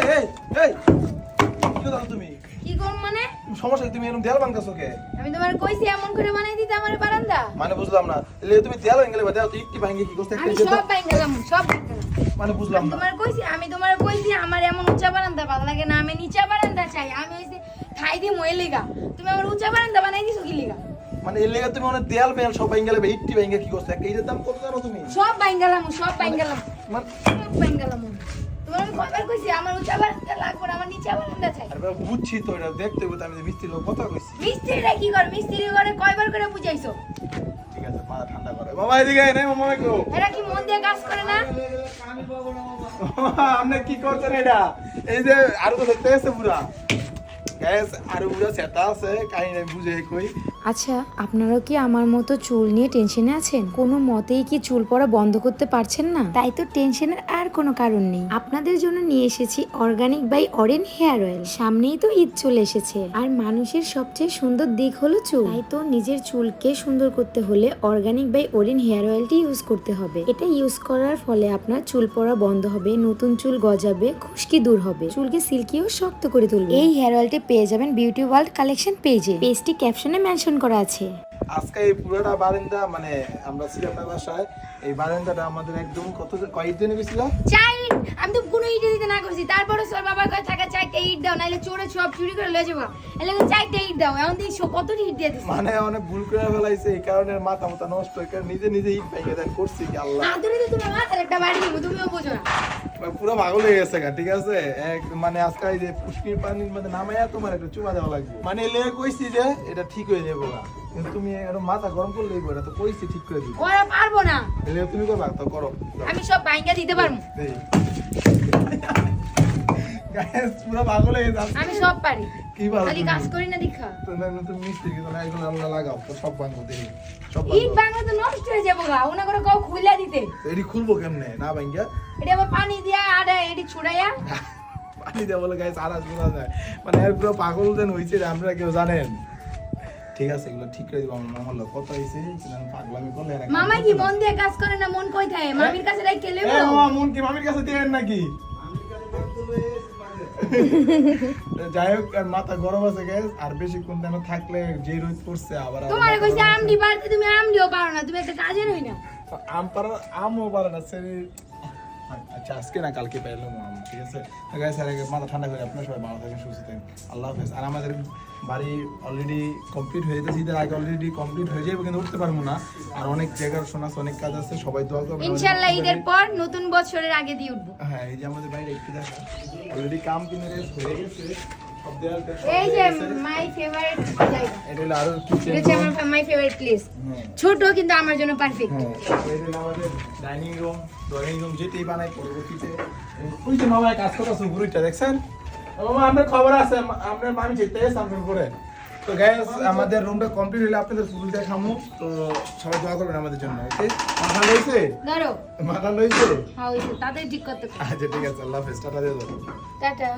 এই এই এই। কি কথা তুমি? কি কম মানে? সমস্যা তুমি এরকম দেয়াল বানকাছো কে? আমি তোমার কইছি এমন করে বানাই দিতে আমার বারান্দা। মানে বুঝলাম না। এলে তুমি দেয়াল ভেঙে বা দেয়াল তো ইটটি ভাঙে কি করতে আমি সব বাইন সব মানে বুঝলাম না। তোমার কইছি আমি তোমার কইছি আমার এমন উঁচা বারান্দা ভালো লাগে না। আমি নিচা বারান্দা চাই। আমি হইছি খাই দি মই লেগা। তুমি আমার উঁচা বারান্দা বানাই দিছো কি লেগা? মানে এর লেগে তুমি অনেক দেয়াল মেয়াল সব কি করতে একটা ইটের দাম কত জানো তুমি? সব বাইন গেলাম সব বাইন গেলাম। মানে সব বাইন গেলাম তোমার আমি কয়বার কইছি আমার উঁচা বারান্দা লাগবে না আমার নিচা বারান্দা চাই। আরে বাবা, বুঝছি তো এটা দেখতে আমি মিস্ত্রি লোক কথা কইছি। মিস্ত্রিরা কি করে? মিস্ত্রি করে কয়বার করে বুঝাইছো? ঠিক আছে মাথা ঠান্ডা করে। বাবা এদিকে আয়, নে মামা কেউ এরা কি মন দিয়ে কাজ করে না? আপনি কি করছেন এটা? এই যে আরও তো দেখতে আছে পুরা। গ্যাস আরও পুরা সেটা আছে কাহিনী আমি বুঝে কই। আচ্ছা আপনারাও কি আমার মতো চুল নিয়ে টেনশনে আছেন? কোনো মতেই কি চুল পড়া বন্ধ করতে পারছেন না? তাই তো টেনশনের আর কোনো কারণ নেই। আপনাদের জন্য নিয়ে এসেছি organic by Oren hair oil. সামনেই তো ঈদ চলে এসেছে। আর মানুষের সবচেয়ে সুন্দর দিক হলো চুল। তাই তো নিজের চুলকে সুন্দর করতে হলে অর্গানিক বাই অরেন হেয়ার অয়েলটি ইউজ করতে হবে। এটা ইউজ করার ফলে আপনার চুল পড়া বন্ধ হবে, নতুন চুল গজাবে, খুশকি দূর হবে। চুলকে সিল্কি ও শক্ত করে তুলবে। এই হেয়ার অয়েলটি পেয়ে যাবেন বিউটি ওয়ার্ল্ড কালেকশন পেজে। পেজটি ক্যাপশনে মেনশন করা আছে। আজকে এই পুরোটা বারান্দা মানে আমরা ছিলাম না বাসায় এই বারান্দাটা আমাদের একদম কত কয়েক দিনে গেছিল চাই আমি তো কোনো ইট দিতে না করছি। তারপরে তোর বাবার কাছে থাকা চাইতে ইট দাও নাহলে চোরে সব চুরি করে লয়ে যাব। এলে চাইতে ইট দাও এখন দেখি কত ইট দিয়ে দিছি? মানে অনেক ভুল করে ফেলাইছে এই কারণে মাথা মাথা নষ্ট হয়ে নিজে নিজে ইট ভেঙে দেন করছি কি আল্লাহ? আদরে তো তোমার মাথার একটা বাড়ি দিব তুমিও বোঝো না। পুরো পাগল হয়ে গেছে গা, ঠিক আছে? এক মানে আজকে এই যে পুষ্কির পানির মধ্যে নামাইয়া তোমার একটা চুমা দেওয়া লাগবে। মানে এলে কইছি যে এটা ঠিক হয়ে যাবে না কিন্তু তুমি এরকম মাথা গরম করলে এটা তো কইছি ঠিক করে দিবে। ওরা পারব না। এলে তুমি করবা তো করো। আমি সব বাইঙ্গা দিতে পারব। পুরো পাগল হয়ে যাচ্ছে। আমি সব পারি। কি ভালো খালি কাজ করি না দেখা। তুমি তুমি মিস্ত্রি কিন্তু না এগুলো আল্লাহ লাগাও তো সব ভাঙবো দেখি সব ইট ভাঙবো তো নষ্ট হয়ে যাব গা ওনা করে কাউ খুইলা দিতে। এটি খুলবো কেমনে? না ভাঙ্গিয়া? এটা আবার পানি দিয়া ছুড়াইয়া। পানি দেওয়া বলে না মানে এর পুরো পাগল দেন হয়েছে রে, আপনারা কেউ জানেন। ঠিক আছে এগুলো ঠিক করে দিব আমার মামার কত হয়েছে পাগলামি করলে মামা কি মন দিয়ে কাজ করে না মন কই থাকে? মামির কাছে কেলে মন কি মামির কাছে দিবেন নাকি? যাই হোক আর মাথা গরম আছে গ্যাস আর বেশিক্ষণ যেন থাকলে যে রোদ পড়ছে আবার তোমার কইছে আমডি পারতে তুমি আমডিও পারো না তুমি একটা কাজের হই না আম পারো আমও পারো না সে আচ্ছা আজকে না কালকে পাইলাম ঠিক আছে? আর মাথা ঠান্ডা করে আপনার সবাই ভালো থাকেন সুস্থ থাকেন। আল্লাহ হাফেজ। আর আমাদের বাড়ি অলরেডি কমপ্লিট হয়ে যেতেছে ঈদের আগে অলরেডি কমপ্লিট হয়ে যাবে কিন্তু উঠতে পারব না। আর অনেক জায়গার শোনা অনেক কাজ আছে সবাই দোয়া করবেন। ইনশাআল্লাহ ঈদের পর নতুন বছরের আগে দিয়ে উঠবো। হ্যাঁ এই যে আমাদের বাইরে একটু দেখা অলরেডি কাম কিনে হয়ে গেছে। এই যে মাই ফেভারিট জায়গা এটা হলো আরও কিচেন এটা আমার মাই ফেভারিট প্লেস ছোট কিন্তু আমার জন্য পারফেক্ট হ্যাঁ এটা হলো আমাদের ডাইনিং রুম ড্রয়িং রুম যেটাই বানাই পরবর্তীতে। ওই যে মামা কাজ করতেছে উপরটা দেখছেন? মামা আপনার খবর আছে? আপনার মামি যেতে সামনে করে তো গ্যাস আমাদের রুমটা কমপ্লিট হলে আপনাদের ফুল দেখামু তো সবাই দোয়া করবেন আমাদের জন্য ওকে মাথা লইছে? ধরো। মাথা লইছে? হ্যাঁ তাদের ঠিক করতে আচ্ছা ঠিক আছে আল্লাহ হাফেজ টাটা দিয়ে দাও। টাটা।